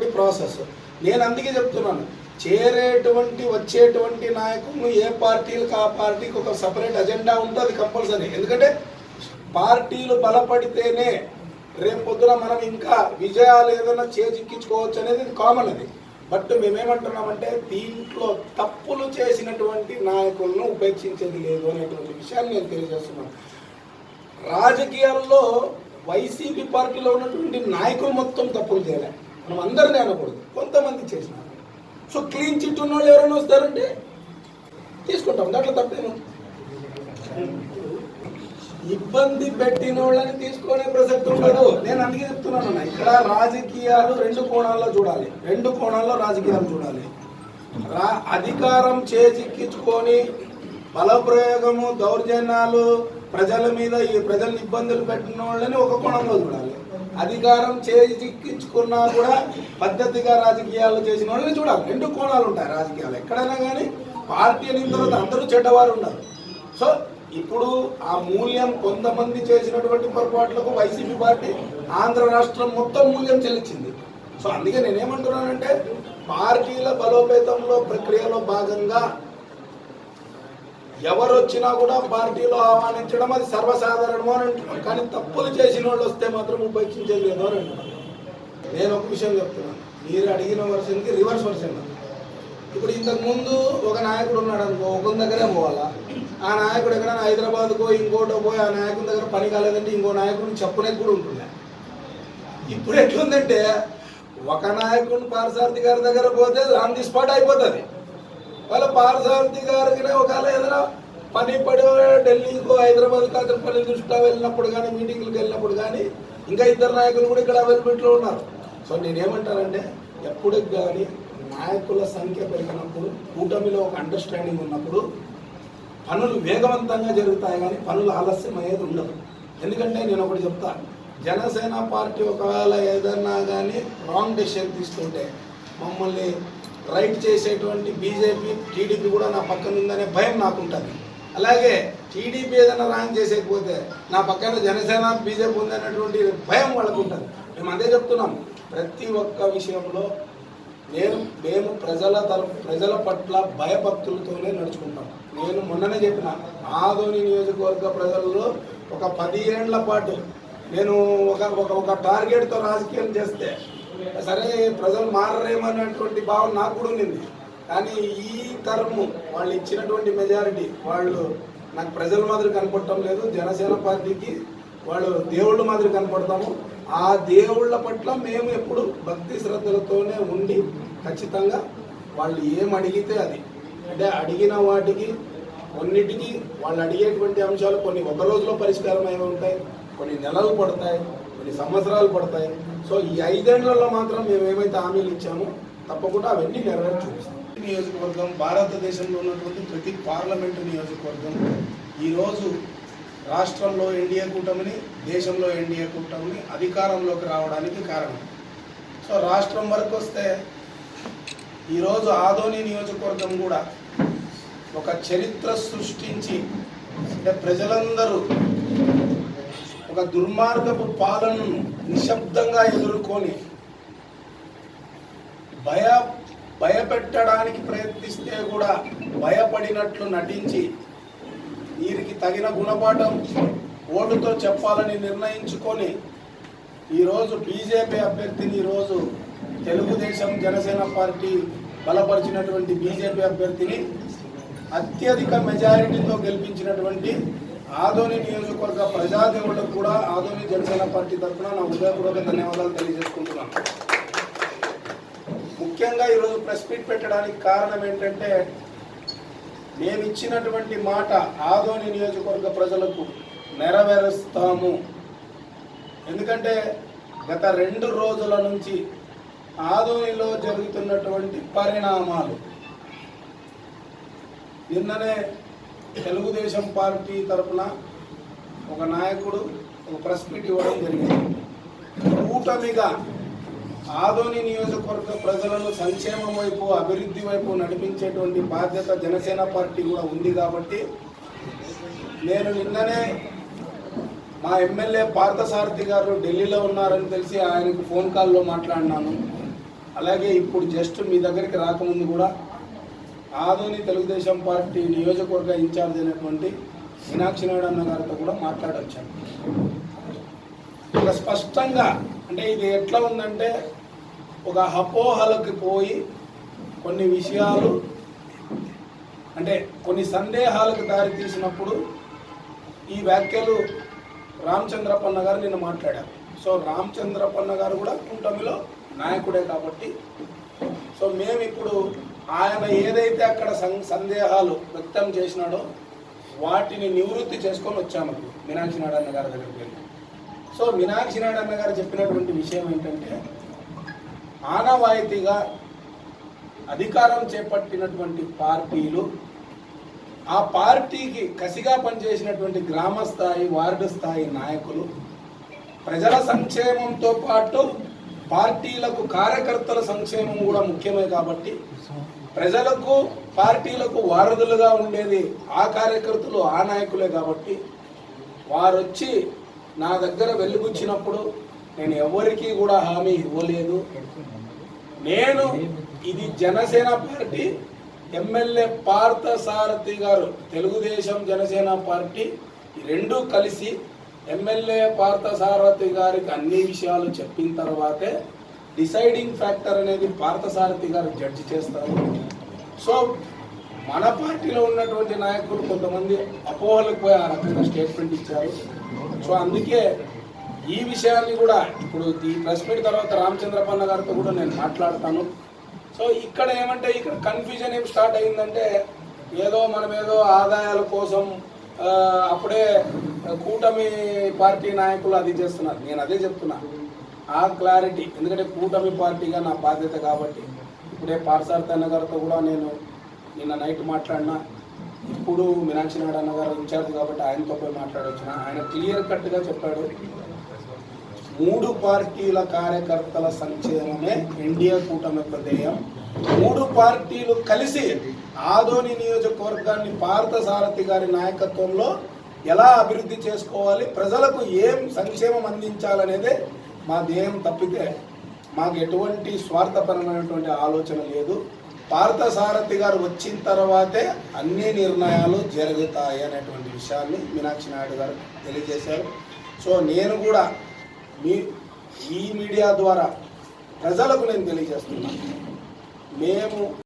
అనేటువంటి ప్రాసెస్. నేను అందుకే చెప్తున్నాను చేరేటువంటి వచ్చేటువంటి నాయకులను ఏ పార్టీలకు ఆ పార్టీకి ఒక సపరేట్ అజెండా ఉంటుంది కంపల్సరీ. ఎందుకంటే పార్టీలు బలపడితేనే రేపు పొద్దున మనం ఇంకా విజయాలు ఏదైనా చేజిక్కించుకోవచ్చు అనేది కామన్ అది. బట్ మేమేమంటున్నామంటే దీంట్లో తప్పులు చేసినటువంటి నాయకులను ఉపేక్షించేది లేదు అనేటువంటి విషయాన్ని నేను తెలియజేస్తున్నాను. రాజకీయాల్లో వైసీపీ పార్టీలో ఉన్నటువంటి నాయకులు మొత్తం తప్పులు చేయలే. మనం అందరినీ అనకూడదు. కొంతమంది చేసినారు సో క్లీన్ చిట్ ఉన్న వాళ్ళు ఎవరైనా వస్తారంటే తీసుకుంటాం. దాంట్లో తప్పేను ఇబ్బంది పెట్టిన వాళ్ళని తీసుకునే ప్రసక్తి ఉండదు. నేను అందుకే చెప్తున్నాను ఇక్కడ రాజకీయాలు రెండు కోణాల్లో చూడాలి. రెండు కోణాల్లో రాజకీయాలు చూడాలి. రా అధికారం చేజిక్కించుకొని బలప్రయోగము దౌర్జన్యాలు ప్రజల మీద ఈ ప్రజల్ని ఇబ్బందులు పెట్టిన వాళ్ళని ఒక కోణంలో చూడాలి. అధికారం చేజిక్కించుకున్నా కూడా పద్ధతిగా రాజకీయాలు చేసిన వాళ్ళని చూడాలి. రెండు కోణాలు ఉంటాయి రాజకీయాలు. ఎక్కడైనా కానీ పార్టీ అయిన తర్వాత అందరూ చెడ్డవారు ఉన్నారు. సో ఇప్పుడు ఆ మూల్యం కొంతమంది చేసినటువంటి పొరపాట్లకు వైసీపీ పార్టీ ఆంధ్ర రాష్ట్రం మొత్తం మూల్యం చెల్లించింది. సో అందుకే నేనేమంటున్నానంటే పార్టీల బలోపేతంలో ప్రక్రియలో భాగంగా ఎవరు వచ్చినా కూడా పార్టీలో ఆహ్వానించడం అది సర్వసాధారణము అని అంటున్నాం. కానీ తప్పులు చేసిన వాళ్ళు వస్తే మాత్రం ఉపేక్షించేది లేదు అని అంటున్నాను నేను ఒక విషయం చెప్తున్నాను. మీరు అడిగిన వర్షన్కి రివర్స్ వర్షన్ ఇప్పుడు ఇంతకు ముందు ఒక నాయకుడు ఉన్నాడు అనుకో ఒక దగ్గరే పోవాలా? ఆ నాయకుడు ఎక్కడైనా హైదరాబాద్కో ఇంకోటో పోయి ఆ నాయకుని దగ్గర పని కాలేదంటే ఇంకో నాయకుడిని చెప్పలేక కూడా ఉంటుండే. ఇప్పుడు ఎట్లుందంటే ఒక నాయకుడిని పారసారథి గారి దగ్గర పోతే ఆన్ ది స్పాట్ అయిపోతుంది. వాళ్ళ పారసారథి గారికి ఒకవేళ ఏదైనా పని పడి ఢిల్లీకో హైదరాబాద్ అతను పని దృష్ట్యా వెళ్ళినప్పుడు కానీ మీటింగ్లకు వెళ్ళినప్పుడు కానీ ఇంకా ఇద్దరు నాయకులు కూడా ఇక్కడ అవైలబిలిటీలో ఉన్నారు. సో నేనేమంటానంటే ఎప్పటికి కానీ నాయకుల సంఖ్య పెరిగినప్పుడు కూటమిలో ఒక అండర్స్టాండింగ్ ఉన్నప్పుడు పనులు వేగవంతంగా జరుగుతాయి కానీ పనులు ఆలస్యం అయ్యేది ఉండదు. ఎందుకంటే నేను ఒకటి చెప్తా జనసేన పార్టీ ఒకవేళ ఏదన్నా కానీ రాంగ్ డెసిషన్ తీసుకుంటే మమ్మల్ని రైట్ చేసేటువంటి బీజేపీ టీడీపీ కూడా నా పక్కన ఉందనే భయం నాకు ఉంటుంది అలాగే టీడీపీ ఏదైనా రాంగ్ చేసేకపోతే నా పక్కన జనసేన బీజేపీ ఉందనేటువంటి భయం వాళ్ళకు ఉంటుంది మేము అదే చెప్తున్నాం. ప్రతి ఒక్క విషయంలో నేను మేము ప్రజల తరపు ప్రజల పట్ల భయభక్తులతోనే నడుచుకుంటాం. నేను మొన్ననే చెప్పిన ఆదోని నియోజకవర్గ ప్రజల్లో ఒక పది ఏండ్ల పాటు నేను ఒక ఒక ఒక టార్గెట్తో రాజకీయం చేస్తే సరే ప్రజలు మారరేమనేటువంటి భావన నాకు కూడా ఉండింది కానీ ఈ తరము వాళ్ళు ఇచ్చినటువంటి మెజారిటీ వాళ్ళు నాకు ప్రజల మాదిరి కనపడటం లేదు జనసేన పార్టీకి వాళ్ళు దేవుళ్ళ మాదిరి కనపడతాము. ఆ దేవుళ్ళ పట్ల మేము ఎప్పుడు భక్తి శ్రద్ధలతోనే ఉండి ఖచ్చితంగా వాళ్ళు ఏం అడిగితే అది. అంటే అడిగిన వాటికి కొన్నిటికి వాళ్ళు అడిగేటువంటి అంశాలు కొన్ని ఒక రోజులో పరిష్కారం అయి ఉంటాయి కొన్ని నెలలు పడతాయి. కొన్ని సంవత్సరాలు పడతాయి. సో ఈ ఐదేళ్ళలో మాత్రం మేము ఏమైతే హామీలు ఇచ్చామో తప్పకుండా అవన్నీ నెరవేర్చి చూపిస్తాం నియోజకవర్గం భారతదేశంలో ఉన్నటువంటి ప్రతి పార్లమెంటు నియోజకవర్గం ఈరోజు రాష్ట్రంలో ఎన్డీఏ కూటమిని దేశంలో ఎన్డీఏ కూటమిని అధికారంలోకి రావడానికి కారణం. సో రాష్ట్రం వరకు వస్తే ఈరోజు ఆదోని నియోజకవర్గం కూడా ఒక చరిత్ర సృష్టించి అంటే ప్రజలందరూ ఒక దుర్మార్గపు పాలనను నిశ్శబ్దంగా ఎదుర్కొని భయ భయపెట్టడానికి ప్రయత్నిస్తే కూడా భయపడినట్లు నటించి వీరికి తగిన గుణపాఠం ఓటుతో చెప్పాలని నిర్ణయించుకొని ఈరోజు బీజేపీ అభ్యర్థిని ఈరోజు తెలుగుదేశం జనసేన పార్టీ బలపరిచినటువంటి బీజేపీ అభ్యర్థిని అత్యధిక మెజారిటీతో గెలిపించినటువంటి ఆదోని నియోజకవర్గ ప్రజాదేవులకు కూడా ఆదోని జనసేన పార్టీ తరఫున నా హృదయపూర్వక ధన్యవాదాలు తెలియజేసుకుంటున్నాను. ముఖ్యంగా ఈరోజు ప్రెస్ మీట్ పెట్టడానికి కారణం ఏంటంటే మేము ఇచ్చినటువంటి మాట ఆదోని నియోజకవర్గ ప్రజలకు నెరవేరుస్తాము. ఎందుకంటే గత రెండు రోజుల నుంచి ఆదోనిలో జరుగుతున్నటువంటి పరిణామాలు నిన్ననే తెలుగుదేశం పార్టీ తరపున ఒక నాయకుడు ఒక ప్రెస్ మీట్ ఇవ్వడం జరిగింది. కూటమిగా ఆదోని నియోజకవర్గ ప్రజలను సంక్షేమం వైపు అభివృద్ధి వైపు నడిపించేటువంటి బాధ్యత జనసేన పార్టీ కూడా ఉంది కాబట్టి నేను నిన్ననే మా ఎమ్మెల్యే పార్థసారథి గారు ఢిల్లీలో ఉన్నారని తెలిసి ఆయనకు ఫోన్ కాల్లో మాట్లాడినాను. అలాగే ఇప్పుడు జస్ట్ మీ దగ్గరికి రాకముందు కూడా ఆదోని తెలుగుదేశం పార్టీ నియోజకవర్గ ఇన్ఛార్జ్ అయినటువంటి మీనాక్షి నాయుడు అన్న గారితో కూడా మాట్లాడొచ్చాను ఒక స్పష్టంగా అంటే ఇది ఎట్లా ఉందంటే ఒక అపోహలకు పోయి కొన్ని విషయాలు అంటే కొన్ని సందేహాలకు దారి తీసినప్పుడు ఈ వ్యాఖ్యలు రామచంద్రపన్న గారు నిన్న మాట్లాడారు. సో రామచంద్రపన్న గారు కూడా కూటమిలో నాయకుడే కాబట్టి. సో మేము ఇప్పుడు ఆయన ఏదైతే అక్కడ సం- సందేహాలు వ్యక్తం చేసినాడో వాటిని నివృత్తి చేసుకొని వచ్చాము. మీనాక్షి నాయుడు గారి దగ్గరికి వెళ్ళి. సో మీనాక్షి నాయుడు గారు చెప్పినటువంటి విషయం ఏంటంటే ఆనవాయితీగా అధికారం చేపట్టినటువంటి పార్టీలు ఆ పార్టీకి కసిగా పనిచేసినటువంటి గ్రామ స్థాయి వార్డు స్థాయి నాయకులు ప్రజల సంక్షేమంతో పాటు పార్టీలకు కార్యకర్తల సంక్షేమం కూడా ముఖ్యమే కాబట్టి ప్రజలకు పార్టీలకు వారధులుగా ఉండేది ఆ కార్యకర్తలు ఆ నాయకులే కాబట్టి వారు వచ్చి నా దగ్గర వెలుగుచ్చినప్పుడు నేను ఎవరికీ కూడా హామీ ఇవ్వలేదు. నేను ఇది జనసేన పార్టీ ఎమ్మెల్యే పార్థ సారథి గారు తెలుగుదేశం జనసేన పార్టీ రెండు కలిసి ఎమ్మెల్యే పార్థసారథి గారికి అన్ని విషయాలు చెప్పిన తర్వాతే డిసైడింగ్ ఫ్యాక్టర్ అనేది పార్థసారథి గారు జడ్జి చేస్తారు. సో మన పార్టీలో ఉన్నటువంటి నాయకులు కొంతమంది అపోహలకు పోయి ఆ రకంగా స్టేట్మెంట్ ఇచ్చారు. సో అందుకే ఈ విషయాన్ని కూడా ఇప్పుడు ఈ ప్రెస్ మీట్ తర్వాత రామచంద్రపన్న గారితో కూడా నేను మాట్లాడతాను. సో ఇక్కడ ఏమంటే ఇక్కడ కన్ఫ్యూజన్ ఏం స్టార్ట్ అయిందంటే ఏదో మనం ఏదో ఆదాయాల కోసం అప్పుడే కూటమి పార్టీ నాయకులు అది చేస్తున్నారు. నేను అదే చెప్తున్నా. ఆ క్లారిటీ ఎందుకంటే కూటమి పార్టీగా నా బాధ్యత కాబట్టి ఇప్పుడే పార్సార్థ అన్న గారితో కూడా నేను నిన్న నైట్ మాట్లాడినా. ఇప్పుడు మీనాక్షి నాయుడు అన్న గారు ఇన్ఛార్జ్ కాబట్టి ఆయనతో పోయి మాట్లాడొచ్చిన. ఆయన క్లియర్ కట్గా చెప్పాడు. మూడు పార్టీల కార్యకర్తల సంక్షేమమే ఎన్డీఏ కూటమి యొక్క ధ్యేయం. మూడు పార్టీలు కలిసి ఆదోని నియోజకవర్గాన్ని పార్థ సారథి గారి నాయకత్వంలో ఎలా అభివృద్ధి చేసుకోవాలి ప్రజలకు ఏం సంక్షేమం అందించాలనేదే మా ధ్యేయం తప్పితే మాకు ఎటువంటి స్వార్థపరమైనటువంటి ఆలోచన లేదు. పార్థసారథి గారు వచ్చిన తర్వాతే అన్ని నిర్ణయాలు జరుగుతాయి అనేటువంటి విషయాన్ని మీనాక్షి నాయుడు గారు తెలియజేశారు. సో నేను కూడా మీ ఈ మీడియా ద్వారా ప్రజలకు నేను తెలియజేస్తున్నాను. మేము